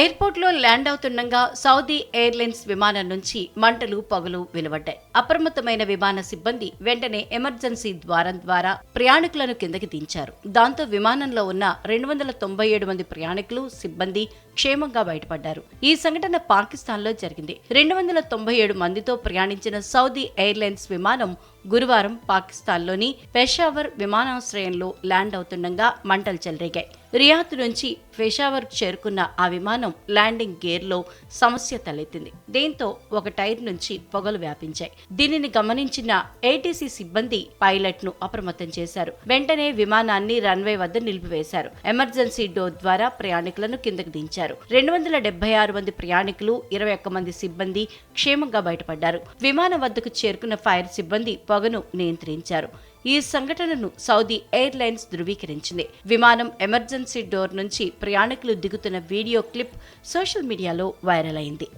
ఎయిర్పోర్ట్లో ల్యాండ్ అవుతుండగా Saudi airlines విమానం నుంచి మంటలు పొగలు వెలువడ్డాయి. అప్రమత్తమైన విమాన సిబ్బంది వెంటనే ఎమర్జెన్సీ ద్వారం ద్వారా ప్రయాణికులను కిందకి దించారు. దాంతో విమానంలో ఉన్న రెండు వందల తొంభై ఏడు మంది ప్రయాణికులు సిబ్బంది క్షేమంగా బయటపడ్డారు. ఈ సంఘటన పాకిస్తాన్లో జరిగింది. రెండు వందల తొంభై ఏడు మందితో ప్రయాణించిన సౌదీ ఎయిర్లైన్స్ విమానం గురువారం పాకిస్తాన్లోని పెషావర్ విమానాశ్రయంలో ల్యాండ్ అవుతుండగా మంటలు చెలరేగాయి. రియాద్ నుంచి పెషావర్ చేరుకున్న ఆ విమానం ల్యాండింగ్ గేర్లో సమస్య తలెత్తింది. దీంతో ఒక టైర్ నుంచి పొగలు వ్యాపించాయి. దీనిని గమనించిన ఏటీసీ సిబ్బంది పైలట్ను అప్రమత్తం చేశారు. వెంటనే విమానాన్ని రన్వే వద్ద నిలిపివేశారు. ఎమర్జెన్సీ డోర్ ద్వారా ప్రయాణికులను కిందకు దించారు. రెండు వందల డెబ్బై ఆరు మంది ప్రయాణికులు ఇరవై ఒక్క మంది సిబ్బంది క్షేమంగా బయటపడ్డారు. విమానం వద్దకు చేరుకున్న ఫైర్ సిబ్బంది పొగను నియంత్రించారు. ఈ సంఘటనను సౌదీ ఎయిర్లైన్స్ ధృవీకరించింది. విమానం ఎమర్జెన్సీ డోర్ నుంచి ప్రయాణికులు దిగుతున్న వీడియో క్లిప్ సోషల్ మీడియాలో వైరల్ అయింది.